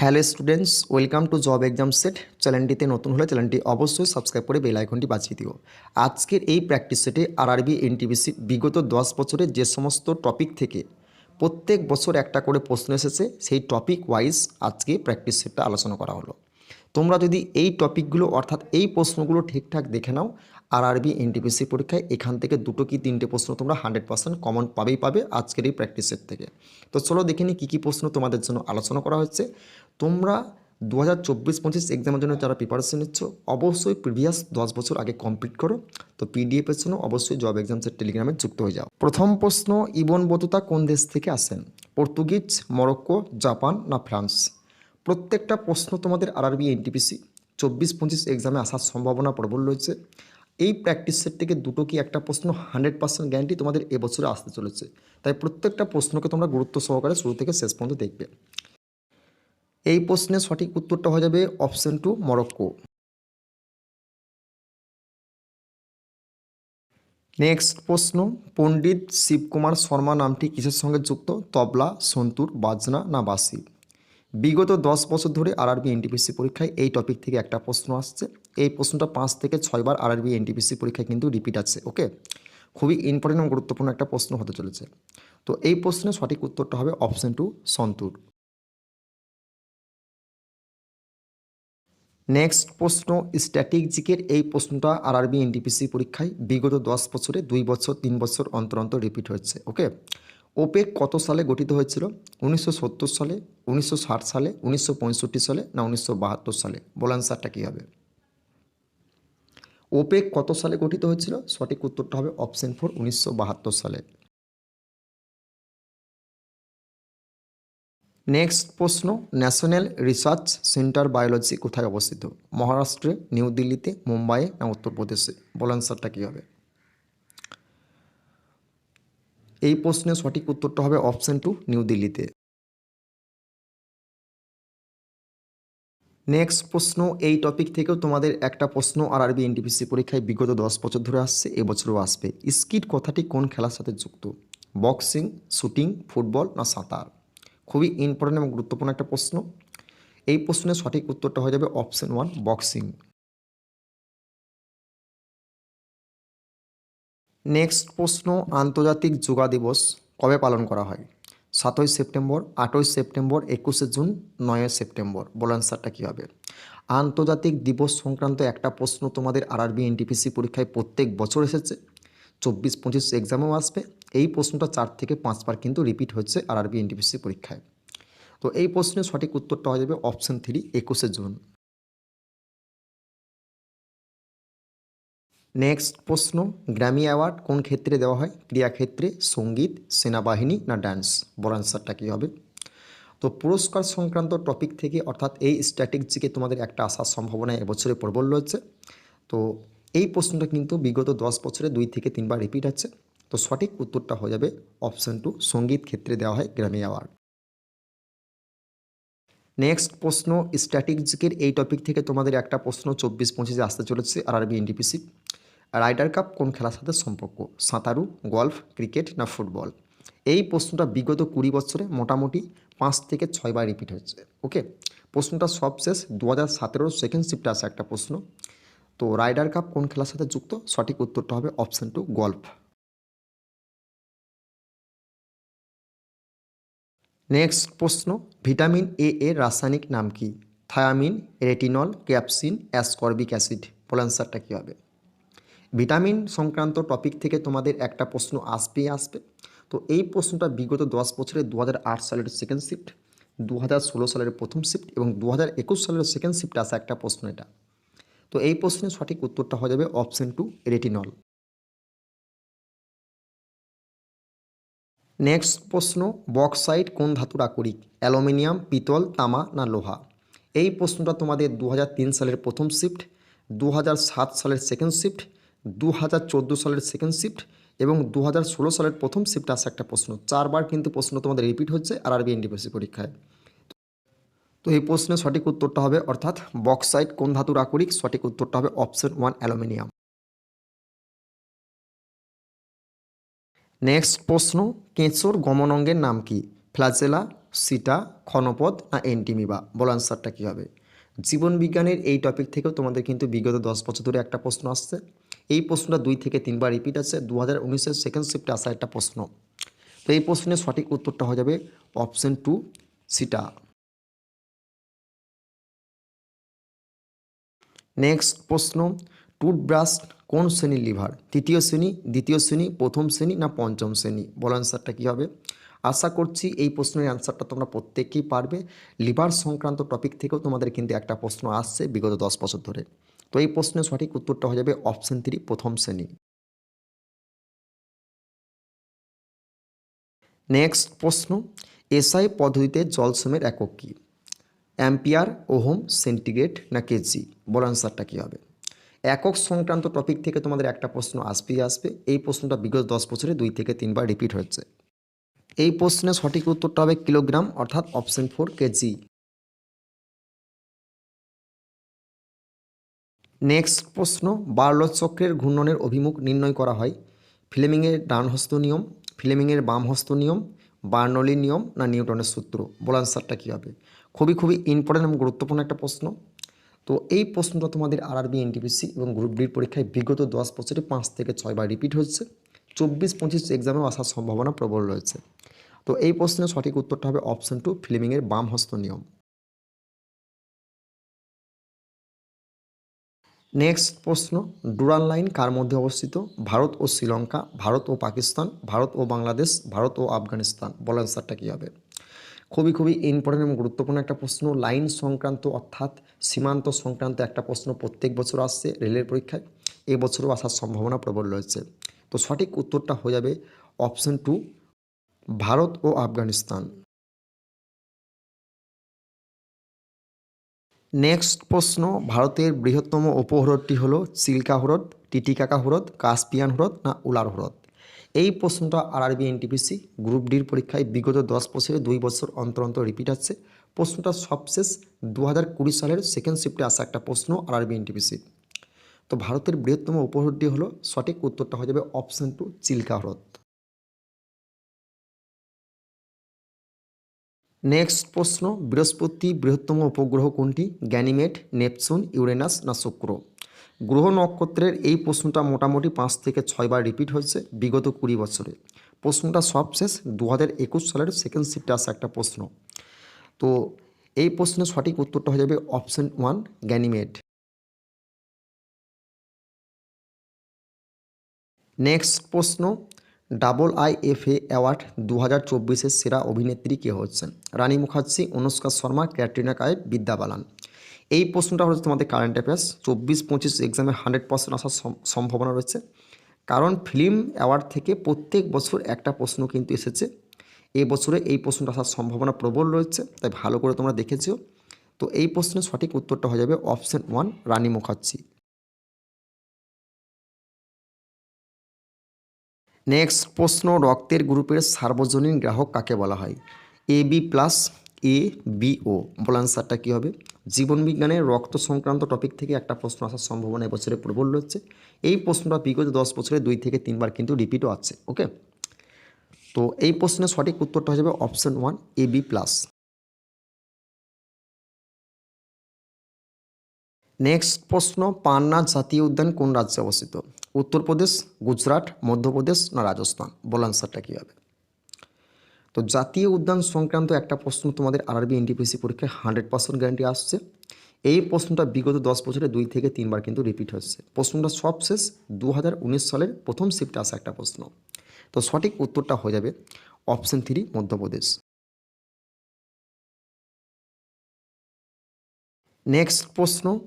Hello students, welcome to job exam set. চ্যানেলটিতে নতুন হলে চ্যানেলটি অবশ্যই সাবস্ক্রাইব করে বেল আইকনটি বাজিয়ে দিও। আজকের এই প্র্যাকটিস সেটে আর আরআরবি এনটিবিসি বিগত দশ বছরের যে সমস্ত টপিক থেকে প্রত্যেক বছর একটা করে প্রশ্ন এসেছে, সেই টপিক ওয়াইজ আজকে প্র্যাকটিস সেটটা আলোচনা করা হলো। তোমরা যদি এই টপিকগুলো অর্থাৎ এই প্রশ্নগুলো ঠিকঠাক দেখে নাও আরআরবি, এনটিপিসি পরীক্ষায় এখান থেকে দুটো কি তিনটে প্রশ্ন তোমরা হান্ড্রেড পার্সেন্ট কমন পাবেই পাবে আজকের এই প্র্যাকটিস সেট থেকে। তো চলো দেখে নিই কী কী প্রশ্ন তোমাদের জন্য আলোচনা করা হচ্ছে তোমরা দু হাজার চব্বিশ পঁচিশ এক্সামের জন্য যারা প্রিপারেশন নিচ্ছ, অবশ্যই প্রিভিয়াস দশ বছর আগে কমপ্লিট করো। তো পিডিএফের জন্য অবশ্যই জব এক্সামসের টেলিগ্রামে যুক্ত হয়ে যাও। প্রথম প্রশ্ন, ইবন বতুতা কোন দেশ থেকে আসেন? পর্তুগিজ, মরক্কো, জাপান না ফ্রান্স? প্রত্যেকটা প্রশ্ন তোমাদের আরআরবি, এনটিপিসি। চব্বিশ পঁচিশ এক্সামে আসার সম্ভাবনা প্রবল রয়েছে। এই প্র্যাকটিস সেট থেকে দুটো কি একটা প্রশ্ন হান্ড্রেড পার্সেন্ট গ্যারান্টি তোমাদের এবছরে আসতে চলেছে। তাই প্রত্যেকটা প্রশ্নকে তোমরা গুরুত্ব সহকারে শুরু থেকে শেষ পর্যন্ত দেখবে। এই প্রশ্নের সঠিক উত্তরটা হয়ে যাবে অপশন টু মরক্কো নেক্সট প্রশ্ন, পণ্ডিত শিবকুমার শর্মা নামটি কিসের সঙ্গে যুক্ত? তবলা, সন্তুর, বাজনা না বাসি বিগত দশ বছর ধরে আরআরবি এনটিপিসি পরীক্ষায় এই টপিক থেকে একটা প্রশ্ন আসছে। এই প্রশ্নটা পাঁচ থেকে ছয়বার আরআরবি এনটিপিসি পরীক্ষায় কিন্তু রিপিট আছে ওকে খুবই ইম্পর্টেন্ট এবং গুরুত্বপূর্ণ একটা প্রশ্ন হতে চলেছে। তো এই প্রশ্নের সঠিক উত্তরটা হবে অপশন টু সন্তুর। নেক্সট প্রশ্ন স্ট্যাটিক জিকের এই প্রশ্নটা আর আরআরবি এনটিপিসি পরীক্ষায় বিগত দশ বছরে, দুই বছর, তিন বছর অন্তর অন্তর রিপিট হচ্ছে ওকে ওপেক কত সালে গঠিত হয়েছিল? উনিশশো সত্তর সালে, উনিশশো ষাট সালে, উনিশশো পঁয়ষট্টি সালে, না উনিশশো বাহাত্তর সালে? বল অ্যান্সারটা কী হবে? ওপেক কত সালে গঠিত হয়েছিল? সঠিক উত্তরটা হবে অপশন ফোর, উনিশশো বাহাত্তর সালে। নেক্সট প্রশ্ন, ন্যাশনাল রিসার্চ সেন্টার বায়োলজি কোথায় অবস্থিত? মহারাষ্ট্রে, নিউ দিল্লিতে, মুম্বাইয়ে না উত্তরপ্রদেশে? বল অ্যান্সারটা কী হবে? এই প্রশ্নের সঠিক উত্তরটা হবে অপশন টু, নিউ দিল্লিতে। নেক্সট প্রশ্ন, এই টপিক থেকেও তোমাদের একটা প্রশ্ন আর আরবি এনটিপিসি পরীক্ষায় বিগত দশ বছর ধরে আসছে, এবছরও আসবে। স্কিট কথাটি কোন খেলার সাথে যুক্ত? বক্সিং, শুটিং, ফুটবল না সাঁতার? খুবই ইম্পর্টেন্ট এবং গুরুত্বপূর্ণ একটা প্রশ্ন। এই প্রশ্নের সঠিক উত্তরটা হয়ে যাবে অপশন ওয়ান বক্সিং। নেক্সট প্রশ্ন, আন্তর্জাতিক যোগা দিবস কবে পালন করা হয়? সাতই সেপ্টেম্বর, আটই সেপ্টেম্বর, একুশে জুন নয় সেপ্টেম্বর। বল অ্যান্সারটা কী হবে? আন্তর্জাতিক দিবস সংক্রান্ত একটা প্রশ্ন তোমাদের আরআরবি, এনটিপিসি পরীক্ষায় প্রত্যেক বছর এসেছে। চব্বিশ, পঁচিশ এক্সামেও আসবে। এই প্রশ্নটা চার থেকে পাঁচবার কিন্তু রিপিট হচ্ছে আর আরআরবি, এনটিপিসি পরীক্ষায়। তো এই প্রশ্নের সঠিক উত্তরটা হয়ে যাবে অপশন থ্রি একুশে জুন। নেক্সট প্রশ্ন গ্র্যামি অ্যাওয়ার্ড কোন ক্ষেত্রে দেওয়া হয়? ক্রীড়াক্ষেত্রে সংগীত, সেনাবাহিনী না ডান্স বড় অ্যান্সারটা কী হবে? তো পুরস্কার সংক্রান্ত টপিক থেকে অর্থাৎ এই স্ট্র্যাটেজিকে তোমাদের একটা আসার সম্ভাবনা এবছরে প্রবল রয়েছে। তো এই প্রশ্নটা কিন্তু বিগত দশ বছরে দুই থেকে তিনবার রিপিট আছে। তো সঠিক উত্তরটা হয়ে যাবে অপশান টু সংগীত ক্ষেত্রে দেওয়া হয় গ্র্যামি অ্যাওয়ার্ড নেক্সট প্রশ্ন স্ট্র্যাটেজিকের এই টপিক থেকে তোমাদের একটা প্রশ্ন চব্বিশ পঁচিশে আসতে চলেছে আর আরবি এনটিপিসি রাইডার কাপ কোন খেলার সাথে সম্পর্ক? সাঁতারু, গলফ, ক্রিকেট না ফুটবল? এই প্রশ্নটা বিগত কুড়ি বছরে মোটামুটি পাঁচ থেকে ছয়বার রিপিট হয়েছে, ওকে? প্রশ্নটা সবশেষ দু হাজার সতেরোর সেকেন্ড শিফটে আসা একটা প্রশ্ন। তো রাইডার কাপ কোন খেলার সাথে যুক্ত? সঠিক উত্তরটা হবে অপশান টু গল্ফ। নেক্সট প্রশ্ন, ভিটামিন এ এর রাসায়নিক নাম কি? Thiamine, retinol, capsaicin, ascorbic acid. বল কী হবে? ভিটামিন সংক্রান্ত টপিক থেকে তোমাদের একটা প্রশ্ন আসবেই আসবে। তো এই প্রশ্নটা বিগত দশ বছরে দু হাজার আট সালের সেকেন্ড শিফট দু হাজার ষোলো সালের প্রথম শিফট এবং দু হাজার একুশ সালের সেকেন্ড শিফটে আসা একটা প্রশ্ন এটা। তো এই প্রশ্নের সঠিক উত্তরটা হয়ে যাবে অপশন টু রেটিনল নেক্সট প্রশ্ন বক্সাইট কোন ধাতুর আকরিক অ্যালুমিনিয়াম পিতল, তামা না লোহা? এই প্রশ্নটা তোমাদের দু হাজার তিন সালের প্রথম শিফট দু হাজার সাত সালের সেকেন্ড শিফট দু হাজার চোদ্দ সালের সেকেন্ড শিফট এবং দু হাজার ষোলো সালের প্রথম শিফটে আসা একটা প্রশ্ন। চারবার কিন্তু প্রশ্ন তোমাদের রিপিট হচ্ছে আর আরবি এনডিপিসি পরীক্ষায়। তো এই প্রশ্নের সঠিক উত্তরটা হবে অর্থাৎ বক্সাইট কোন ধাতুর আকরিক? সঠিক উত্তরটা হবে অপশন ওয়ান অ্যালুমিনিয়াম নেক্সট প্রশ্ন, কেঁচোর গমন অঙ্গের নাম কি? ফ্ল্যাজেলা, সিটা ক্ষণপদ না এন্টিমিবা? বলো আনসারটা কী হবে। জীবনবিজ্ঞানের এই টপিক থেকেও তোমাদের কিন্তু বিগত দশ বছর ধরে একটা প্রশ্ন আসছে। এই প্রশ্নটা দুই থেকে তিনবার রিপিট আছে। দু হাজার উনিশের সেকেন্ড শিফটে আসা একটা প্রশ্ন। তো এই প্রশ্নের সঠিক উত্তরটা হয়ে যাবে অপশন টু সিটা নেক্সট প্রশ্ন টুথব্রাশ কোন শ্রেণির লিভার তৃতীয় শ্রেণি, দ্বিতীয় শ্রেণি, প্রথম শ্রেণি না পঞ্চম শ্রেণি? বলো অ্যান্সারটা কী হবে? আশা করছি এই প্রশ্নের অ্যান্সারটা তোমরা প্রত্যেকেই পারবে। লিভার সংক্রান্ত টপিক থেকেও তোমাদের কিন্তু একটা প্রশ্ন আসছে বিগত দশ বছর ধরে। তো এই প্রশ্নের সঠিক উত্তরটা হয়ে যাবে অপশন থ্রি প্রথম শ্রেণি। নেক্সট প্রশ্ন, এসআই পদ্ধতিতে জলসমের একক কী? অ্যাম্পিয়ার ওহম সেন্টিগ্রেড না কেজি বল আনসারটা কী হবে? একক সংক্রান্ত টপিক থেকে তোমাদের একটা প্রশ্ন আসবেই আসবে। এই প্রশ্নটা বিগত দশ বছরে দুই থেকে তিনবার রিপিট হয়েছে। এই প্রশ্নের সঠিক উত্তরটা হবে কিলোগ্রাম, অর্থাৎ অপশন ফোর কেজি নেক্সট প্রশ্ন বার্লো চক্রের ঘূর্ণনের অভিমুখ নির্ণয় করা হয়। ফিলেমিংয়ের ডান হস্ত নিয়ম, ফিলেমিংয়ের বাম হস্ত নিয়ম, বার্নলির নিয়ম না নিউটনের সূত্র? বল আনসারটা কী হবে? খুবই খুবই ইম্পর্টেন্ট এবং গুরুত্বপূর্ণ একটা প্রশ্ন। তো এই প্রশ্নটা তোমাদের আরআরবি এনটিপিসি এবং গ্রুপ ডির পরীক্ষায় বিগত দশ বছরে পাঁচ থেকে ছয়বার রিপিট হচ্ছে চব্বিশ পঁচিশ এক্সামেও আসার সম্ভাবনা প্রবল রয়েছে। তো এই প্রশ্নের সঠিক উত্তরটা হবে অপশন টু ফিলিমিংয়ের বাম হস্ত নিয়ম। নেক্সট প্রশ্ন ডুরান লাইন কার মধ্যে অবস্থিত? ভারত ও শ্রীলঙ্কা, ভারত ও পাকিস্তান, ভারত ও বাংলাদেশ, ভারত ও আফগানিস্তান? বল অ্যান্সারটা কী হবে? খুবই খুবই ইম্পর্টেন্ট এবং গুরুত্বপূর্ণ একটা প্রশ্ন। লাইন সংক্রান্ত অর্থাৎ সীমান্ত সংক্রান্ত একটা প্রশ্ন প্রত্যেক বছর আসছে রেলের পরীক্ষায়। এবছরও আসার সম্ভাবনা প্রবল রয়েছে। তো সঠিক উত্তরটা হয়ে যাবে অপশন টু ভারত ও আফগানিস্তান। নেক্সট প্রশ্ন, ভারতের বৃহত্তম উপহ্রদটি হলো চিল্কা হ্রদ টিটিকাকা হ্রদ কাস্পিয়ান হ্রদ না উলার হ্রদ এই প্রশ্নটা আরআরবি এনটিপিসি গ্রুপ ডির পরীক্ষায় বিগত দশ বছরে দুই বছর অন্তর অন্তর রিপিট আছে প্রশ্নটা সবশেষ দু হাজার কুড়ি সালের সেকেন্ড শিফটে আসা একটা প্রশ্ন আরআরবি এনটিপিসি তো ভারতের বৃহত্তম উপহ্রদটি হলো সঠিক উত্তরটা হয়ে যাবে অপশন টু চিল্কা হ্রদ নেক্সট প্রশ্ন, বৃহস্পতি বৃহত্তম উপগ্রহ কোনটি? গ্যানিমেট, নেপচুন, ইউরেনাস না শুক্র? গ্রহ নক্ষত্রের এই প্রশ্নটা মোটামুটি পাঁচ থেকে ছয়বার রিপিট হয়েছে বিগত কুড়ি বছরে। প্রশ্নটা সবশেষ দু হাজার একুশ সালের সেকেন্ড শিফটে আসা একটা প্রশ্ন। তো এই প্রশ্নের সঠিক উত্তরটা হয়ে যাবে অপশন ওয়ান, গ্যানিমেট। নেক্সট প্রশ্ন double I F A award দু হাজার চব্বিশের সেরা অভিনেত্রী কে হচ্ছেন? রানী মুখার্জি, অনুষ্কা শর্মা, ক্যাটরিনা কায়েব বিদ্যা বালান। এই প্রশ্নটা হচ্ছে তোমাদের কারেন্ট অ্যাফেয়ার্স চব্বিশ পঁচিশ এক্সামে হান্ড্রেড পার্সেন্ট আসার সম্ভাবনা রয়েছে। কারণ ফিল্ম অ্যাওয়ার্ড থেকে প্রত্যেক বছর একটা প্রশ্ন কিন্তু এসেছে। এই বছরে এই প্রশ্নটা আসার সম্ভাবনা প্রবল রয়েছে, তাই ভালো করে তোমরা দেখেছ। তো এই প্রশ্নের সঠিক উত্তরটা হয়ে যাবে option one Rani Mukherjee. Next প্রশ্ন রক্তের গ্রুপের সার্বজনীন গ্রাহক কাকে বলা হয়? A B plus A B O বল আনসারটা কী হবে? জীবনবিজ্ঞানের রক্ত সংক্রান্ত টপিক থেকে একটা প্রশ্ন আসার সম্ভাবনা এবছরে প্রবল রয়েছে। এই প্রশ্নটা বিগত দশ বছরে দুই থেকে তিনবার কিন্তু রিপিটও আছে ওকে তো এই প্রশ্নের সঠিক উত্তরটা হয়ে যাবে option one A B plus next প্রশ্ন, পান্না জাতীয় উদ্যান কোন রাজ্যে অবস্থিত? উত্তরপ্রদেশ, গুজরাট, মধ্যপ্রদেশ না রাজস্থান? বল আনসারটা কী হবে? তো জাতীয় উদ্যান সংক্রান্ত একটা প্রশ্ন তোমাদের আরআরবি এনটিপিসি পরীক্ষায় হান্ড্রেড পার্সেন্ট গ্যারান্টি আসছে। এই প্রশ্নটা বিগত দশ বছরে দুই থেকে তিনবার কিন্তু রিপিট হচ্ছে। প্রশ্নটা সবশেষ দু হাজার উনিশ সালের প্রথম শিফটে আসা একটা প্রশ্ন। তো সঠিক উত্তরটা হয়ে যাবে অপশন থ্রি মধ্যপ্রদেশ। নেক্সট প্রশ্ন,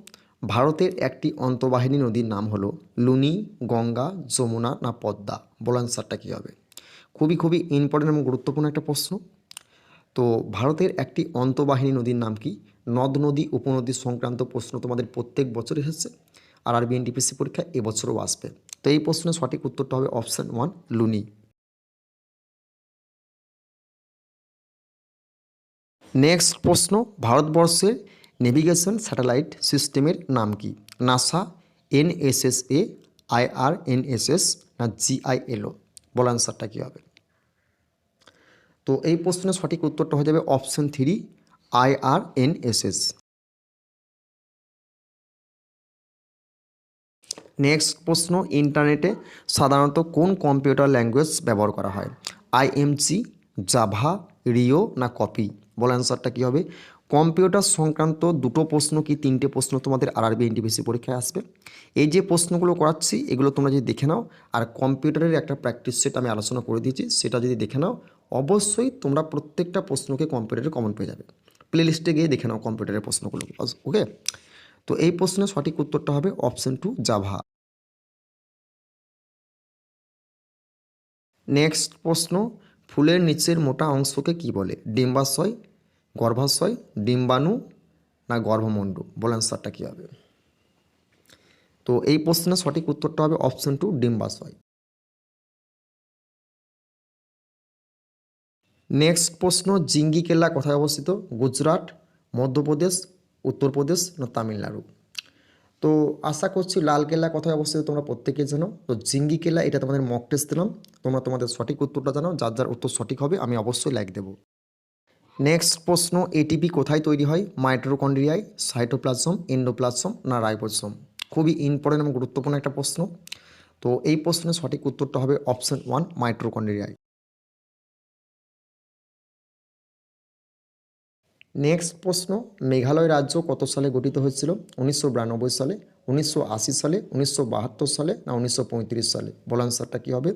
ভারতের একটি অন্তর্বাহিনী নদীর নাম হলো লুনি, গঙ্গা, যমুনা না পদ্মা? বল আনসারটা কী হবে? খুবই খুবই ইম্পর্টেন্ট এবং গুরুত্বপূর্ণ একটা প্রশ্ন। তো ভারতের একটি অন্তঃবাহিনী নদীর নাম কি? নদ নদী, উপনদী সংক্রান্ত প্রশ্ন তোমাদের প্রত্যেক বছর এসেছে আর আর বিএনটিপিসি পরীক্ষা এবছরও আসবে। তো এই প্রশ্নের সঠিক উত্তরটা হবে অপশান ওয়ান লুনি। নেক্সট প্রশ্ন, ভারতবর্ষের নেভিগেশন স্যাটেলাইট সিস্টেমের নাম কি? নাসা, এনএসএসএ, আইআরএনএসএস না জিআইএলও? বল আনসারটা কী হবে? তো এই প্রশ্নের সঠিক উত্তরটা হয়ে যাবে option three I R N S S next প্রশ্ন, ইন্টারনেটে সাধারণত কোন কম্পিউটার ল্যাঙ্গুয়েজ ব্যবহার করা হয়? আইএমজি, জাভা, রিও না কপি? বল অ্যান্সারটা কী হবে? কম্পিউটার সংক্রান্ত দুটো প্রশ্ন কি তিনটে প্রশ্ন তোমাদের আরআরবি এনটিপিসি পরীক্ষায় আসবে। এই যে প্রশ্নগুলো করাচ্ছি, এগুলো তোমরা যদি দেখে নাও, আর কম্পিউটারের একটা প্র্যাকটিস সেট আমি আলোচনা করে দিয়েছি, সেটা যদি দেখে নাও, অবশ্যই তোমরা প্রত্যেকটা প্রশ্নকে কম্পিউটারে কমন পেয়ে যাবে। প্লে লিস্টে গিয়ে দেখে নাও কম্পিউটারের প্রশ্নগুলো ওকে তো এই প্রশ্নের সঠিক উত্তরটা হবে অপশন টু জাভা নেক্সট প্রশ্ন, ফুলের নিচের মোটা অংশকে কি বলে? ডিম্বাশয় গর্ভাশয়, ডিম্বাণু না গর্ভমণ্ড বল অ্যান্সারটা কী হবে তো এই প্রশ্নের সঠিক উত্তরটা হবে অপশন টু ডিম্বাশয়। নেক্সট প্রশ্ন জিঙ্গি কেল্লা কোথায় অবস্থিত? গুজরাট, মধ্যপ্রদেশ, উত্তরপ্রদেশ না তামিলনাড়ু? তো আশা করছি লাল কেল্লা কোথায় অবস্থিত তোমরা প্রত্যেকে জানো। তো জিঙ্গি কেল্লা এটা তোমাদের মক টেস্ট দিলাম। তোমরা তোমাদের সঠিক উত্তরটা জানাও, যার যার উত্তর সঠিক হবে, আমি অবশ্যই লাইক দেবো। নেক্সট প্রশ্ন এটিপি কোথায় তৈরি হয়? মাইট্রোকন্ড্রিয়ায় সাইটোপ্লাজম এন্ডোপ্লাজম না রাইবোসোম খুবই ইম্পর্টেন্ট এবং গুরুত্বপূর্ণ একটা প্রশ্ন। তো এই প্রশ্নের সঠিক উত্তরটা হবে অপশন ওয়ান মাইট্রোকন্ড্রিয়ায় নেক্সট প্রশ্ন, মেঘালয় রাজ্য কত সালে গঠিত হয়েছিল? উনিশশো বিরানব্বই সালে, উনিশশো আশি সালে, উনিশশো বাহাত্তর সালে না উনিশশো পঁয়ত্রিশ সালে? বল আনসারটা কী হবে?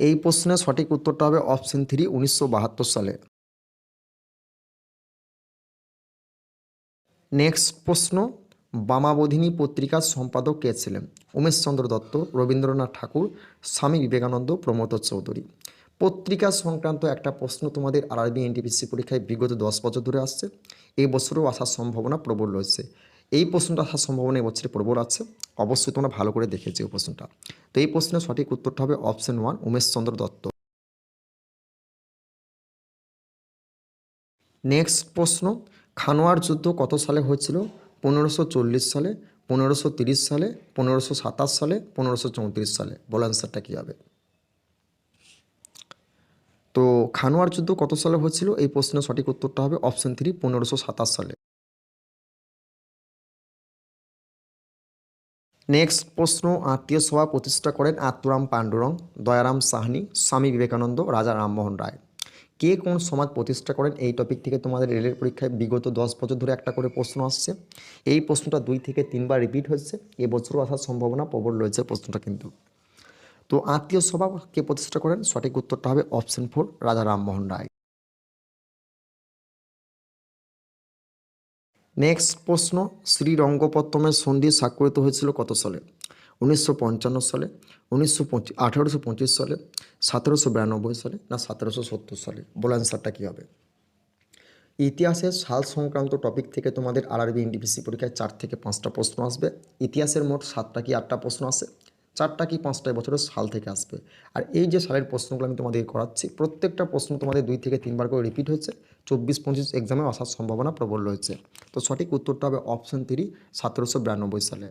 এই প্রশ্নের সঠিক উত্তরটা হবে অপশন থ্রি উনিশশো বাহাত্তর সালে। নেক্সট প্রশ্ন, বামাবোধিনী পত্রিকার সম্পাদক কে ছিলেন? উমেশচন্দ্র দত্ত, রবীন্দ্রনাথ ঠাকুর, স্বামী বিবেকানন্দ, প্রমোদ চৌধুরী। পত্রিকা সংক্রান্ত একটা প্রশ্ন তোমাদের আরআরবি এনটিপিসি পরীক্ষায় বিগত দশ বছর ধরে আসছে। এই বছরেও আসার সম্ভাবনা প্রবল রয়েছে। এই প্রশ্নটা আসার সম্ভাবনা এবছরে প্রবল আছে। অবশ্যই তোমরা ভালো করে দেখেছি এই প্রশ্নটা। তো এই প্রশ্নের সঠিক উত্তরটা হবে option one Umeshchandra Dutta. Next প্রশ্ন খানোয়ার যুদ্ধ কত সালে হয়েছিল? পনেরোশো সালে পনেরোশো সালে পনেরোশো সালে পনেরোশো সালে। বল অ্যান্সারটা কী হবে? তো খানোয়ার যুদ্ধ কত সালে হয়েছিল? এই প্রশ্নের সঠিক উত্তরটা হবে অপশন থ্রি পনেরোশো সালে। নেক্সট প্রশ্ন, আত্মীয় সভা প্রতিষ্ঠা করেন আত্মরাম পাণ্ডুরং, দয়ারাম সাহানি, স্বামী বিবেকানন্দ, রাজা রামমোহন রায়। কে কোন সমাজ প্রতিষ্ঠা করেন? এই টপিক থেকে তোমাদের রেলের পরীক্ষায় বিগত দশ বছর ধরে একটা করে প্রশ্ন আসছে। এই প্রশ্নটা দুই থেকে তিনবার রিপিট হয়েছে এবছরও আসার সম্ভাবনা প্রবল রয়েছে প্রশ্নটা কিন্তু। তো আত্মীয় সভা কে প্রতিষ্ঠা করেন? সঠিক উত্তরটা হবে অপশন ফোর রাজা রামমোহন রায়। নেক্সট প্রশ্ন শ্রীরঙ্গপত্তমের সন্ধি স্বাক্ষরিত হয়েছিল কত সালে? উনিশশো পঞ্চান্ন সালে, উনিশশো পঁচিশ সালে, সতেরোশো বিরানব্বই সালে না সতেরোশো সত্তর সালে? বল অ্যান্সারটা কী হবে? ইতিহাসের সাল সংক্রান্ত টপিক থেকে তোমাদের আরআরবি, এনটিপিসি পরীক্ষায় চার থেকে পাঁচটা প্রশ্ন আসবে। ইতিহাসের মোট সাতটা কি আটটা প্রশ্ন আসে চারটা কি পাঁচটা বছরের সাল থেকে আসবে? আর এই যে সালের প্রশ্নগুলো আমি তোমাদের করাচ্ছি, প্রত্যেকটা প্রশ্ন তোমাদের দুই থেকে তিনবার করে রিপিট হয়েছে। চব্বিশ পঁচিশ এক্সামে আসার সম্ভাবনা প্রবল রয়েছে। তো সঠিক উত্তরটা হবে অপশন থ্রি সতেরোশো বিরানব্বই সালে।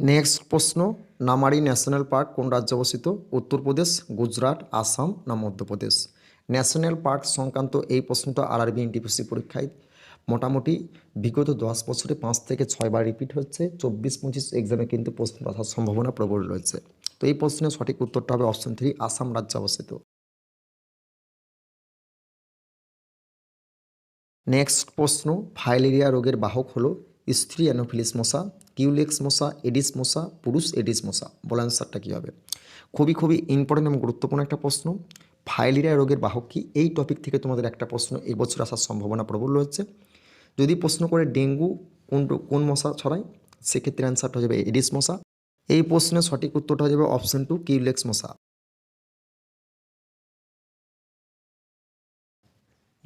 নেক্সট প্রশ্ন, নামারি ন্যাশনাল পার্ক কোন রাজ্যে অবস্থিত? উত্তরপ্রদেশ, গুজরাট, আসাম না মধ্যপ্রদেশ? ন্যাশনাল পার্ক সংক্রান্ত এই প্রশ্নটা আরআরবি এনটিপিসি পরীক্ষায় মোটামুটি বিগত দশ বছরে পাঁচ থেকে ছয়বার রিপিট হচ্ছে, চব্বিশ পঁচিশ এক্সামে কিন্তু প্রশ্ন আসার সম্ভাবনা প্রবল রয়েছে। তো এই প্রশ্নের সঠিক উত্তরটা হবে অপশন থ্রি, আসাম রাজ্যে অবস্থিত। নেক্সট প্রশ্ন, ফাইলেরিয়া রোগের বাহক হলো স্ত্রী অ্যানোফিলিস মশা। কিউলেক্স মশা, এডিস মশা, পুরুষ এডিস মশা, বলে অ্যান্সারটা কী হবে? খুবই খুবই ইম্পর্টেন্ট এবং গুরুত্বপূর্ণ একটা প্রশ্ন। ফাইলেরিয়া রোগের বাহক কি? এই টপিক থেকে তোমাদের একটা প্রশ্ন এবছর আসার সম্ভাবনা প্রবল রয়েছে। যদি প্রশ্ন করে ডেঙ্গু কোন কোন মশা ছড়ায়, সেক্ষেত্রে অ্যান্সারটা হয়ে যাবে এডিস মশা। এই প্রশ্নের সঠিক উত্তরটা হয়ে যাবে অপশন টু কিউলেক্স মশা।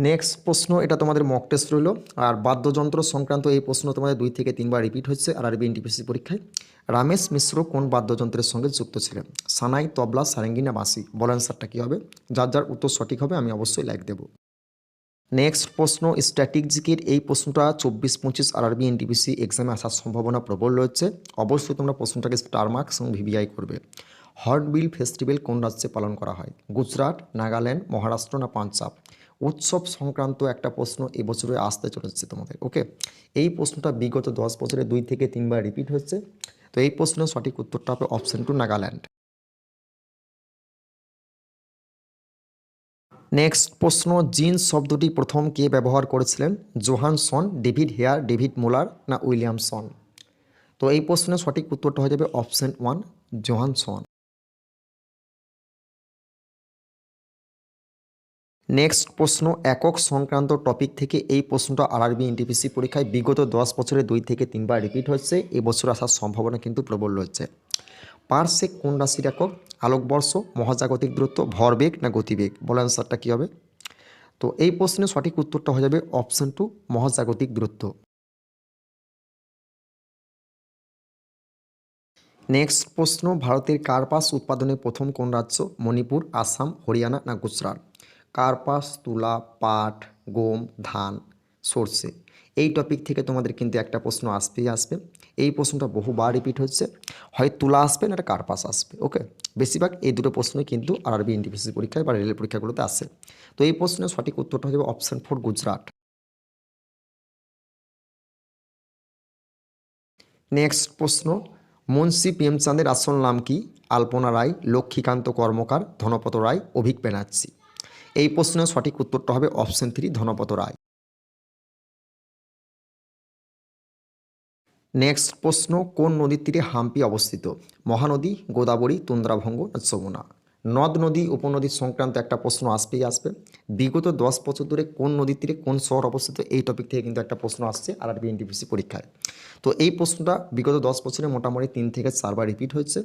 নেক্সট প্রশ্ন, এটা তোমাদের মক টেস্ট রইল। আর বাদ্যযন্ত্র সংক্রান্ত এই প্রশ্ন তোমাদের দুই থেকে তিনবার রিপিট হচ্ছে আর আরবি এনটিপিসি পরীক্ষায়। রামেশ মিশ্র কোন বাদ্যযন্ত্রের সঙ্গে যুক্ত ছিলেন? সানাই, তবলা, সারেঙ্গি না বাসি বল অ্যান্সারটা কী হবে? যার যার উত্তর সঠিক হবে, আমি অবশ্যই লাইক দেবো। নেক্সট প্রশ্ন স্ট্র্যাটেজিকের এই প্রশ্নটা চব্বিশ, পঁচিশ আর আরবি এনটিপিসি এক্সামে আসার সম্ভাবনা প্রবল রয়েছে। অবশ্যই তোমরা প্রশ্নটাকে স্টার মার্কস এবং ভিভিআই করবে। হর্নবিল ফেস্টিভ্যাল কোন রাজ্যে পালন করা হয়? গুজরাট, নাগাল্যান্ড, মহারাষ্ট্র না পাঞ্জাব? উৎসব সংক্রান্ত একটা প্রশ্ন এবছরে আসতে চলেছে তোমাদের ওকে এই প্রশ্নটা বিগত দশ বছরে দুই থেকে তিনবার রিপিট হচ্ছে তো এই প্রশ্নের সঠিক উত্তরটা হবে অপশন টু নাগাল্যান্ড নেক্সট প্রশ্ন জিন্স শব্দটি প্রথম কে ব্যবহার করেছিলেন? Johannsen David Hare, David Moller না উইলিয়ামসন তো এই প্রশ্নের সঠিক উত্তরটা হয়ে যাবে অপশন ওয়ান জোহানসন নেক্সট প্রশ্ন, একক সংক্রান্ত টপিক থেকে এই প্রশ্নটা আরআরবি এনটিপিসি পরীক্ষায় বিগত দশ বছরে দুই থেকে তিনবার রিপিট হচ্ছে। এবছর আসার সম্ভাবনা কিন্তু প্রবল রয়েছে। পার্সেক কোন রাশির একক? আলোকবর্ষ, মহাজাগতিক দূরত্ব, ভরবেগ না গতিবেগ? বলে অ্যান্সারটা কী হবে? তো এই প্রশ্নের সঠিক উত্তরটা হয়ে যাবে অপশান টু মহাজাগতিক দূরত্ব। নেক্সট প্রশ্ন, ভারতের কার্পাস উৎপাদনে প্রথম কোন রাজ্য? মণিপুর, আসাম, হরিয়ানা না গুজরাট? কার্পাস, তুলা, পাট, গম, ধান, সর্ষে। এই টপিক থেকে তোমাদের কিন্তু একটা প্রশ্ন আসবেই আসবে। এই প্রশ্নটা বহুবার রিপিট হচ্ছে। হয় তুলা আসবে না কার্পাস আসবে ওকে বেশিরভাগ এই দুটো প্রশ্নই কিন্তু আরবি এনটিপিসি পরীক্ষায় বা রেলের পরীক্ষাগুলোতে আসে। তো এই প্রশ্নের সঠিক উত্তরটা হয়ে যাবে অপশন ফোর গুজরাট নেক্সট প্রশ্ন মুন্সি প্রেমচাঁদের আসল নাম কি? আলপনা রায়, লক্ষ্মীকান্ত কর্মকার, ধনপত রায়, অভিক ব্যানার্জি। এই প্রশ্নের সঠিক উত্তরটা হবে option three Dhanpat Rai. Next প্রশ্ন, কোন নদীর তীরে হাম্পি অবস্থিত? মহানদী, গোদাবরী, তুন্দ্রাভঙ্গ যমুনা নদ নদী উপনদীর সংক্রান্ত একটা প্রশ্ন আসবেই আসবে। বিগত দশ বছর ধরে কোন নদীর তীরে কোন শহর অবস্থিত এই টপিক থেকে কিন্তু একটা প্রশ্ন আসছে আর আরবি এনটিপিসি পরীক্ষায়। তো এই প্রশ্নটা বিগত দশ বছরে মোটামুটি তিন থেকে চারবার রিপিট হয়েছে।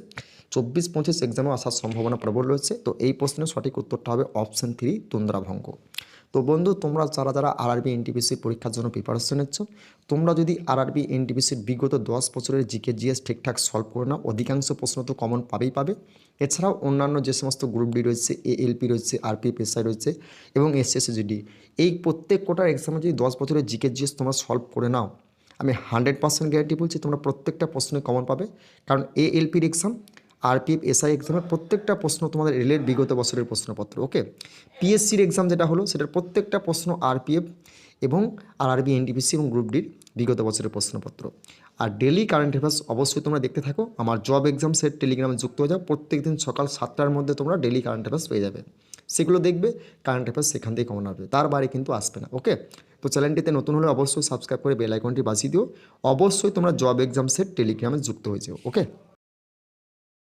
চব্বিশ পঁচিশ এক্সামেও আসার সম্ভাবনা প্রবল রয়েছে। তো এই প্রশ্নের সঠিক উত্তরটা হবে অপশন থ্রি তুন্দ্রাভঙ্গ তো বন্ধু, তোমরা যারা যারা আরআরবি এনটিপিসি পরীক্ষার জন্য প্রিপারেশন নিচ্ছ, তোমরা যদি আরআরবি এনটিপিসির বিগত দশ বছরের জিকে জিএস ঠিকঠাক সলভ করে নাও, অধিকাংশ প্রশ্ন তো কমন পাবেই পাবে। এছাড়াও অন্যান্য যে সমস্ত গ্রুপ ডি রয়েছে এএলপি রয়েছে আরপি পেশায় রয়েছে এবং এসএসজিডি এই প্রত্যেক কোটার এক্সামে যদি দশ বছরের জিকে জিএস তোমরা সলভ করে নাও, আমি হান্ড্রেড পার্সেন্ট গ্যারান্টি বলছি তোমরা প্রত্যেকটা প্রশ্নে কমন পাবে। কারণ এএলপির এক্সাম আরপিএফ এসআই এক্সামের প্রত্যেকটা প্রশ্ন তোমাদের রেলের বিগত বছরের প্রশ্নপত্র ওকে পিএসসির এক্সাম যেটা হলো, সেটার প্রত্যেকটা প্রশ্ন আরপিএফ এবং আর আরআরবি এনটিপিসি এবং গ্রুপ ডির বিগত বছরের প্রশ্নপত্র। আর ডেলি কারেন্ট অ্যাফেয়ার্স অবশ্যই তোমরা দেখতে থাকো। আমার জব এক্সাম সেট টেলিগ্রামে যুক্ত হয়ে যাও। প্রত্যেক দিন সকাল সাতটার মধ্যে তোমরা ডেলি কারেন্ট অ্যাফেয়ার্স পেয়ে যাবে। সেগুলো দেখবে কারেন্ট অ্যাফেয়ার্স সেখান থেকে কমন আসবে। তার বাইরে কিন্তু আসবে না ওকে তো চ্যানেলটিতে নতুন হলে অবশ্যই সাবস্ক্রাইব করে বেল আইকনটি বাজিয়ে দিও। অবশ্যই তোমরা জব এক্সাম সেট টেলিগ্রামে যুক্ত হয়ে যাও ওকে